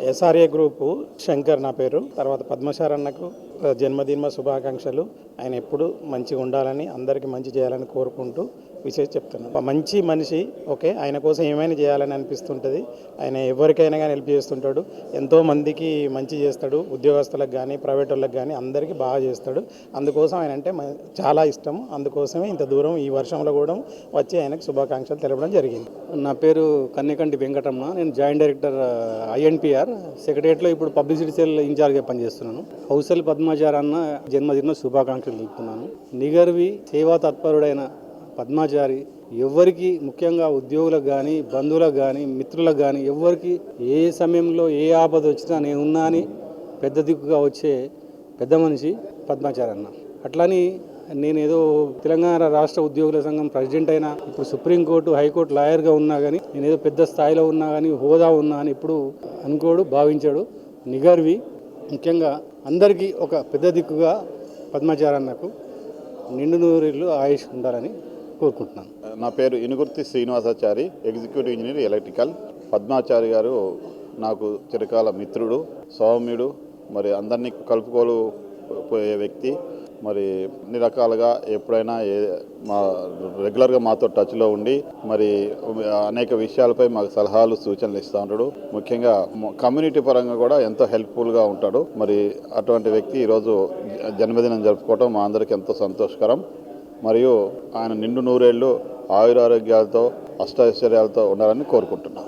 SRA group Shankar నా పేరు. తర్వాత పద్మశారన్నకు ఆ, జన్మదిన శుభాకాంక్షలు. ఆయన ఎప్పుడు మంచిగా ఉండాలని అందరికీ మంచి చేయాలని కోరుకుంటూ విశేష చెప్తున్నాను. మంచి మనిషి ఓకే ఆయన కోసం ఏమైనా చేయాలని అనిపిస్తుంటుంది. ఆయన ఎవరికైనా కానీ హెల్ప్ చేస్తుంటాడు. ఎంతో మందికి మంచి చేస్తాడు. ఉద్యోగస్తులకు కానీ ప్రైవేట్ వాళ్ళకి కానీ అందరికీ బాగా చేస్తాడు. అందుకోసం ఆయన అంటే చాలా ఇష్టం అందుకోసమే ఇంత దూరం ఈ వర్షంలో కూడా వచ్చి ఆయనకు శుభాకాంక్షలు తెలపడం జరిగింది. నా పేరు కన్నికంటి వెంకటమ్మ నేను జాయింట్ డైరెక్టర్ ఐఎన్పిఆర్ సెక్రటరియట్లో ఇప్పుడు పబ్లిసిటీ సెల్ ఇన్ఛార్జ్గా పనిచేస్తున్నాను. హౌసల్ పద్మాచార్ అన్న జన్మదిన శుభాకాంక్షలు తెలుపుతున్నాను. నిగర్వి సేవా తత్పరుడైన పద్మాచారి ఎవరికి ముఖ్యంగా ఉద్యోగులకు కానీ బంధువులకు కానీ మిత్రులకు కానీ ఎవరికి ఏ సమయంలో ఏ ఆపద వచ్చినా నేను ఉన్నా అని పెద్ద దిక్కుగా వచ్చే పెద్ద మనిషి పద్మాచారి అన్న అట్లని నేనేదో తెలంగాణ రాష్ట్ర ఉద్యోగుల సంఘం ప్రెసిడెంట్ అయినా ఇప్పుడు సుప్రీంకోర్టు హైకోర్టు లాయర్గా ఉన్నా కానీ నేనేదో పెద్ద స్థాయిలో ఉన్నా కానీ హోదా ఉన్నా అని ఇప్పుడు అనుకోడు భావించాడు. నిగర్వి ముఖ్యంగా అందరికీ ఒక పెద్ద దిక్కుగా పద్మాచారన్నకు నిండు నూరిళ్ళు ఆయుష్ ఉండాలని కోరుకుంటున్నాను. నా పేరు Inugurthi Srinivasachari executive engineer electrical. Padmachari గారు నాకు చిరకాల మిత్రుడు సౌమ్యుడు మరి అందరినీ కలుపుకోలు పోయే వ్యక్తి. మరి అన్ని రకాలుగా ఎప్పుడైనా ఏ మా రెగ్యులర్గా మాతో టచ్లో ఉండి మరి అనేక విషయాలపై మాకు సలహాలు సూచనలు ఇస్తూ ఉంటాడు. ముఖ్యంగా కమ్యూనిటీ పరంగా కూడా ఎంతో హెల్ప్ఫుల్గా ఉంటాడు. మరి అటువంటి వ్యక్తి ఈరోజు జ- జన్మదినం జరుపుకోవటం మా అందరికీ ఎంతో సంతోషకరం. మరియు ఆయన నిండు నూరేళ్ళు ఆయురారోగ్యాలతో అష్టైశ్వర్యాలతో ఉండాలని కోరుకుంటున్నాను